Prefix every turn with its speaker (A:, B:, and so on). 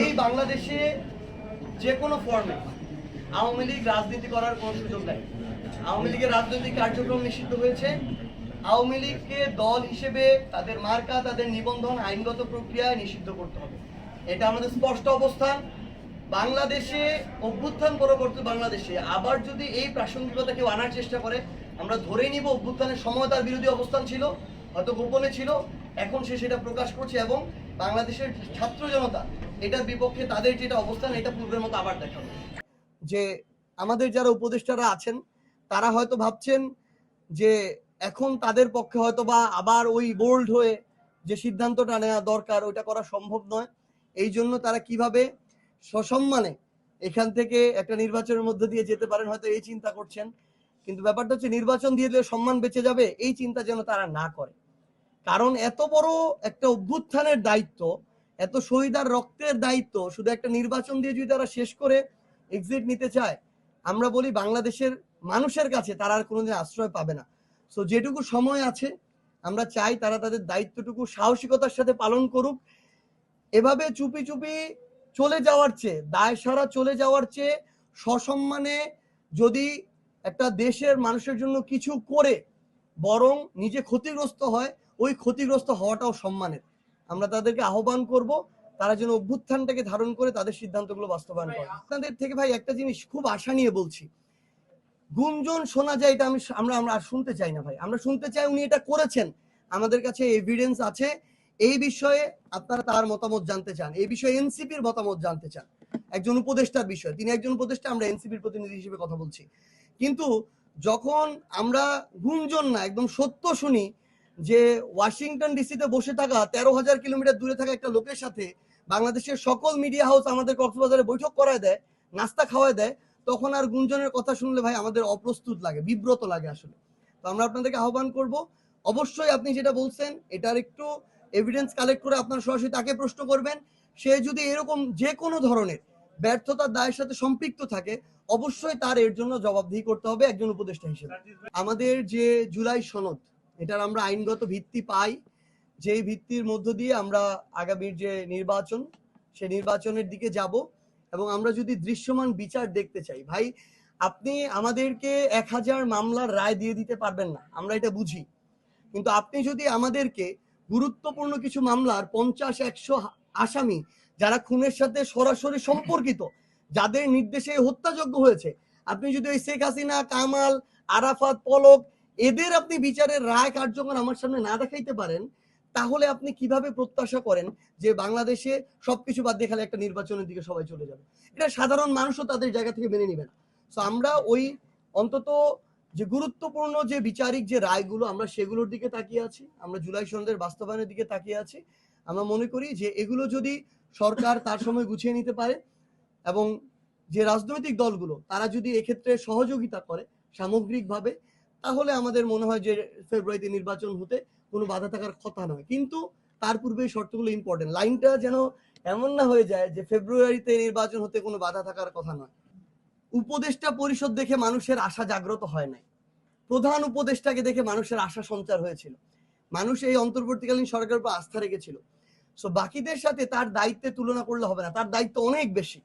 A: এই বাংলাদেশে যে কোনো ফর্মে আওয়ামী লীগ রাজনীতি করার কোনো সুযোগ নেই। আওয়ামী লীগের রাজনৈতিক কার্যক্রম নিষিদ্ধ হয়েছে। আওয়ামী লীগকে দল হিসেবে তাদের মার্কা, তাদের নিবন্ধন আইনগত প্রক্রিয়ায় নিষিদ্ধ করতে হবে। এটা আমাদের স্পষ্ট অবস্থান। বাংলাদেশে অভ্যুত্থান পরবর্তী বাংলাদেশে আবার যদি এই প্রাসঙ্গিকতা কেউ আনার চেষ্টা করে, আমরা ধরেই নিব অভ্যুত্থানের সময় তার বিরোধী অবস্থান ছিল, হয়তো গোপনে ছিল, এখন সে সেটা প্রকাশ করছে এবং বাংলাদেশের ছাত্র জনতা এটার বিপক্ষে তাদের যেটা অবস্থান, এটা পূর্বের মতো আবার দেখাবে। যে আমাদের যারা উপদেষ্টারা আছেন, তারা হয়তো ভাবছেন যে এখন তাদের পক্ষে হয়তো বা আবার ওই বোল্ড হয়ে যে সিদ্ধান্তটা নেওয়া দরকার, ওইটা করা সম্ভব নয়। এই জন্য তারা কীভাবে সসম্মানে এখান থেকে একটা নির্বাচনের মধ্যে দিয়ে যেতে পারেন, হয়তো এই চিন্তা করছেন। কিন্তু ব্যাপারটা হচ্ছে নির্বাচন দিয়ে দিলে সম্মান বেঁচে যাবে, এই চিন্তা যেন তারা না করে। কারণ এত বড় একটা অভ্যুত্থানের দায়িত্ব এত শহীদার রক্তের দায়িত্ব, শুধু একটা নির্বাচন দিয়ে যদি তারা শেষ করে এক্সিট নিতে চায়, আমরা বলি বাংলাদেশের মানুষের কাছে তারা আর কোনোদিন আশ্রয় পাবে না। সো যেটুকু সময় আছে, আমরা চাই তারা তাদের দায়িত্বটুকু সাহসিকতার সাথে পালন করুক। এভাবে চুপি চুপি চলে যাওয়ার চেয়ে, দায় সারা চলে যাওয়ার চেয়ে সসম্মানে যদি একটা দেশের মানুষের জন্য কিছু করে বরং নিজে ক্ষতিগ্রস্ত হয়, ওই ক্ষতিগ্রস্ত হওয়াটাও সম্মানের। আমরা তাদেরকে আহ্বান করব তারা যেন অভ্যুত্থানটাকে ধারণ করে তাদের সিদ্ধান্তগুলো বাস্তবায়ন করে আপনাদের থেকে ভাই একটা জিনিস খুব আশা নিয়ে বলছি। গুঞ্জন শোনা যায় এটা আমি আমরা আমরা আর শুনতে চাই না ভাই। আমরা শুনতে চাই উনি এটা করেছেন। আমাদের কাছে এভিডেন্স আছে। এই বিষয়ে আপনারা তার মতামত জানতে চান। এই বিষয়ে এনসিপির মতামত জানতে চান। একজন উপদেষ্টার বিষয়। তিনি একজন উপদেষ্টা আমরা এনসিপির প্রতিনিধি হিসেবে কথা বলছি। কিন্তু যখন আমরা গুঞ্জন না একদম সত্য শুনি যে ওয়াশিংটন ডিসিতে বসে থাকা তেরো হাজার কিলোমিটার দূরে থাকা একটা লোকের সাথে বাংলাদেশের সকল মিডিয়া হাউস আমাদের কক্সবাজারে বৈঠক করায় দেয়, নাস্তা খাওয়ায় দেয়, তখন আর গুঞ্জনের কথা শুনলে ভাই আমাদের অপ্রস্তুত লাগে, বিব্রত লাগে আসলে। তো আমরা আপনাদেরকে আহ্বান করব, অবশ্যই আপনি যেটা বলছেন, এটার একটু এভিডেন্স কালেক্ট করে আপনার সরাসরি তাকে প্রশ্ন করবেন। সে যদি এরকম যে কোনো ধরনের ব্যর্থতার দায়ের সাথে সম্পৃক্ত থাকে, অবশ্যই তার এর জন্য জবাবদিহি করতে হবে একজন উপদেষ্টা হিসেবে। আমাদের যে জুলাই সনদ এটার আমরা আইনগত ভিত্তি পাই। যেই ভিত্তির মধ্য দিয়ে আমরা আগামীর যে নির্বাচন সে নির্বাচনের দিকে যাব এবং আমরা যদি দৃশ্যমান বিচার দেখতে চাই, ভাই, আপনি আমাদেরকে এক হাজার মামলার রায় দিয়ে দিতে পারবেন না, আমরা এটা বুঝি। কিন্তু আপনি যদি আমাদেরকে গুরুত্বপূর্ণ কিছু মামলার পঞ্চাশ, একশো আসামি, যারা খুনের সাথে সরাসরি সম্পর্কিত, যাদের নির্দেশে হত্যাযোগ্য হয়েছে, আপনি যদি ওই শেখ হাসিনা, কামাল, আরাফাত, পলক এদের আপনি বিচারের রায় কার্যকর আমার সামনে না দেখাইতে পারেন, তাহলে আপনি কীভাবে প্রত্যাশা করেন যে বাংলাদেশে সবকিছু বাদ দিয়ে একটা নির্বাচনের দিকে সবাই চলে যাবে? এটা সাধারণ মানুষও তাদের জায়গা থেকে মেনে নিবে না। তো আমরা ওই অন্তত যে গুরুত্বপূর্ণ যে বিচারিক যে রায়গুলো, আমরা সেগুলোর দিকে তাকিয়ে আছি, আমরা জুলাই সন্ধ্যের বাস্তবায়নের দিকে তাকিয়ে আছি। আমরা মনে করি যে এগুলো যদি সরকার তার সময় গুছিয়ে নিতে পারে এবং যে রাজনৈতিক দলগুলো, তারা যদি এক্ষেত্রে সহযোগিতা করে সামগ্রিকভাবে তাহলে আমাদের মনে হয় যে ফেব্রুয়ারিতে নির্বাচন হতে কোনো বাধা থাকার কথা নয়। কিন্তু তার পূর্বে শর্তগুলো ইম্পর্টেন্ট লাইনটা যেন এমন না হয়ে যায় যে ফেব্রুয়ারিতে নির্বাচন হতে কোনো বাধা থাকার কথা নয়। উপদেষ্টা পরিষদ দেখে মানুষের আশা জাগ্রত হয় নাই। প্রধান উপদেষ্টাকে দেখে মানুষের আশা সঞ্চার হয়েছিল। মানুষ এই অন্তর্বর্তীকালীন সরকারের উপর আস্থা রেখেছিল। সো বাকিদের সাথে তার দায়িত্বে তুলনা করলে হবে না। তার দায়িত্ব অনেক বেশি।